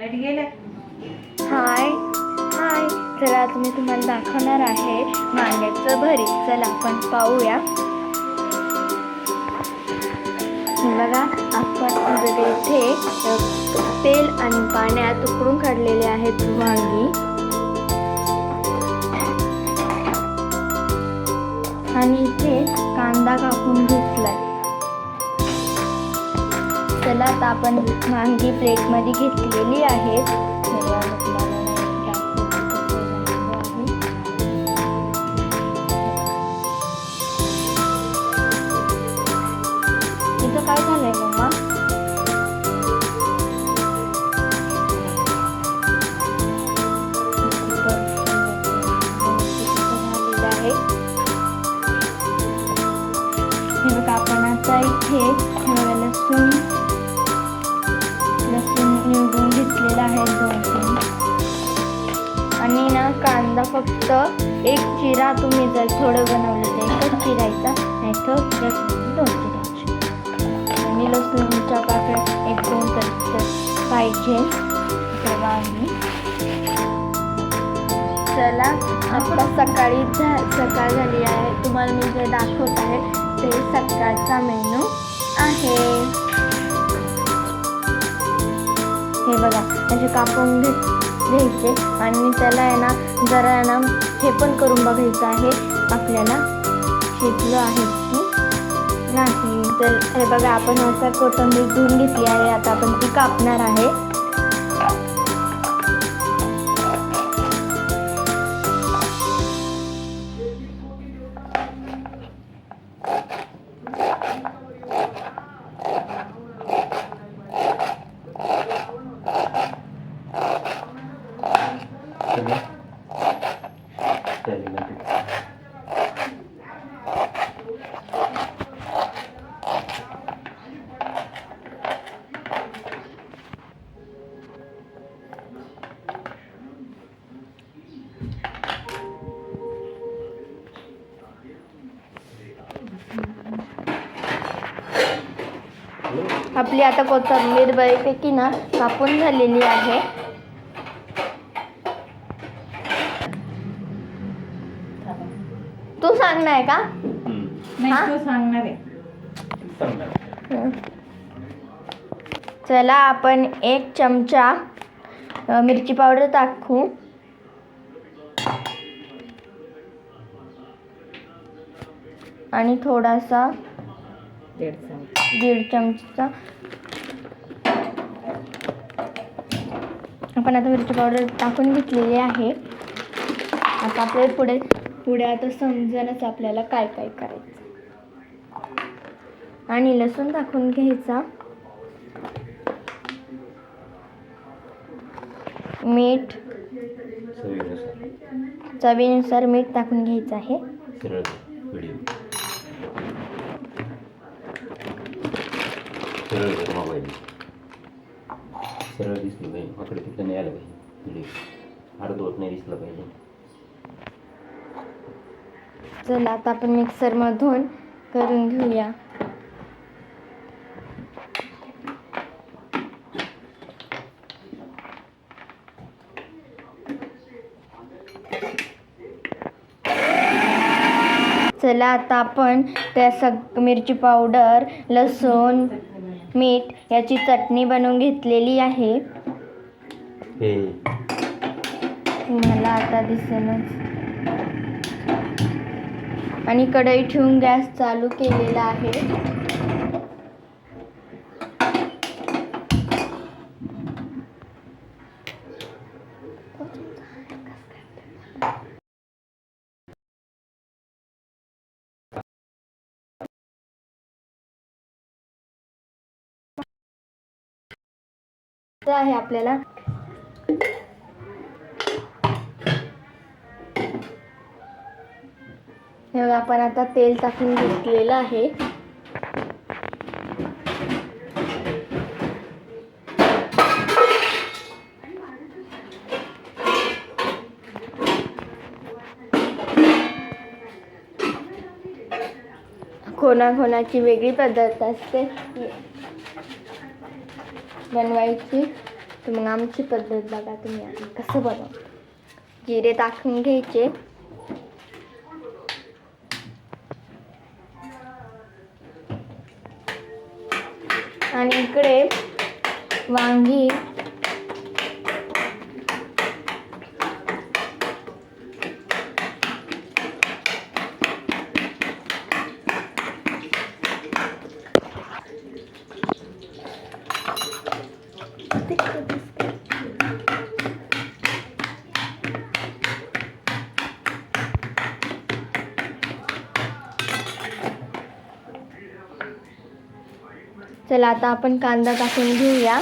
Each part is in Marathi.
लाइट हाय हाय चला आता मी तुम्हाला दाखवणार आहे वांग्याचं भरी चला आपण पाहूया. बघा आपण अगोदर इथे तेल आणि पाण्यात उकडून काढलेले आहेत वांगी. आणि इथे कांदा कापून घेतलाय. चला आता आपण वांगी प्लेटमध्ये घेतलेली आहेत आहे. काय झालंय मम्मा आहे हे बघा आपण आता इथे लसूण आहेत दोन तीन आणि ना कांदा फक्त एक चिरा तुम्ही जर थोडं बनवलं तर एकच चिरायचा नाही तर लसूण दोन चिरायचे. आणि लसूणच्या पाकळ्या एक दोन तर पाहिजे. तेव्हा आम्ही चला आता सकाळी झा सकाळ झाली आहे. तुम्हाला मी जे दाखवत आहे ते सकाळचा मेनू आहे. हे बघा असे कापून घे घ्यायचे. आणि त्याला आहे ना जरा आहे ना हे पण करून बघायचं आहे. आपल्याला शिजलं आहे की नाही तर हे बघा आपण असं कोथिंबीर धुवून घेतली आहे. आता आपण ती कापणार आहे. आपली आता कोथंबीर बऱ्यापैकी ना कापून झालेली आहे. तू सांगणार का? नाही हा? तू सांगणार आहे. चला आपण एक चमचा अ, मिरची पावडर टाकू. आणि थोडासा दीड चमचा. दीड चमचा. आपण आता मिरची पावडर टाकून घेतलेली आहे. आता आपल्याला पुढे पुढे आता समजेलच आपल्याला काय काय करायचं. आणि लसूण टाकून घ्यायचा. मीठ. चवीनुसार मीठ टाकून घ्यायचं आहे. सरळ दिसलं पाहिजे. इकडे तिकडे नाही आलं पाहिजे. अर्धवट नाही दिसलं पाहिजे. चला आता आपण मिक्सरमधून करून घेऊया. चला आता आपण त्या सग मिरची पावडर लसूण मीठ याची चटणी बनवून घेतलेली आहे. हे. मला आता दिसेनच आणि कढई ठेवून गॅस चालू केलेला आहे. आहे आपल्याला. हे बघा, आपण आता तेल टाकून घेतलेलं आहे. कोणाकोणाची वेगळी पद्धत असते. बनवायची. तर मग आमची पद्धत बघा तुम्ही आम्ही कसं बनव. जिरे टाकून घ्यायचे. आणि इकडे वांगी चला आता आपण कांदा टाकून घेऊया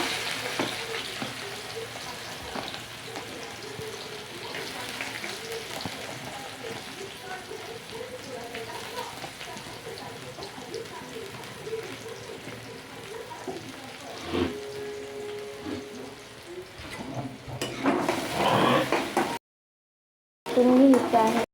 टाकून घ्यायचं आहे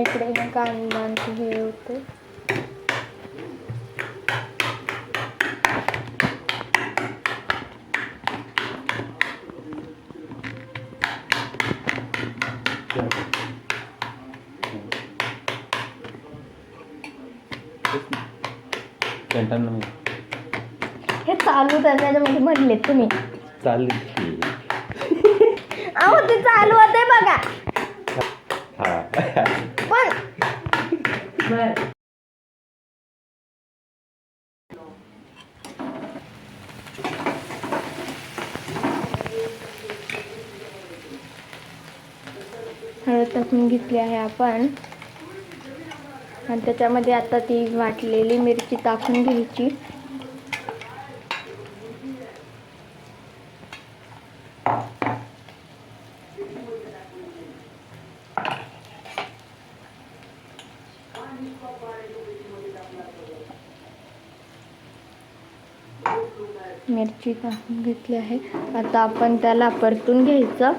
इकडे ना कांदा हे होतं. हे चालू तर त्याच्यामध्ये म्हणले तुम्ही चालली अहो ते चालू होते बघा. पण बर हळद टाकून घेतली आहे आपण. आणि त्याच्यामध्ये आता ती वाटलेली मिरची टाकून घ्यायची. मिरची टाकून घेतली आहे. आता आपण त्याला परतून घ्यायचं.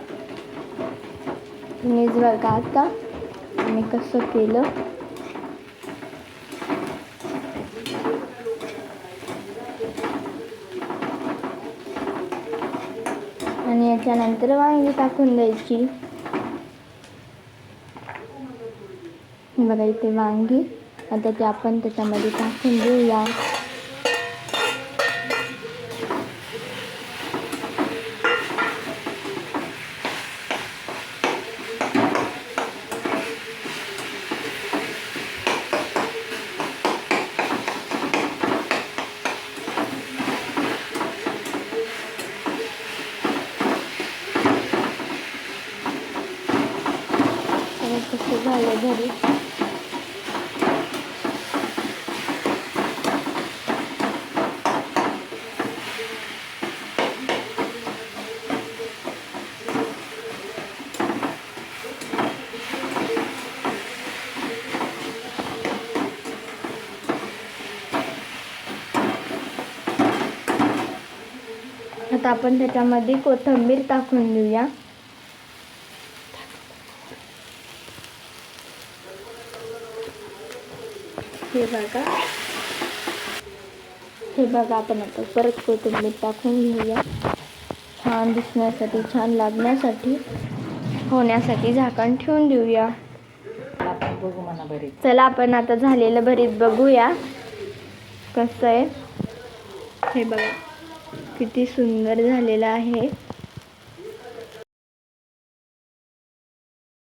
तुम्हीच बघा आता मी कसं केलं. आणि याच्यानंतर वांगी टाकून द्यायची. बघा इथे वांगी. आता ते आपण त्याच्यामध्ये टाकून देऊया आणि कसं झालं घरी आता आपण त्याच्यामध्ये कोथिंबीर टाकून देऊया. हे बघा. हे बघा आपण आता परत कोथिंबीर टाकून घेऊया. छान दिसण्यासाठी छान लागण्यासाठी होण्यासाठी झाकण ठेवून देऊया. बघू म्हणा भरीत चला आपण आता झालेलं भरीत बघूया. कसं आहे? हे बघा किती सुंदर झालेलं आहे.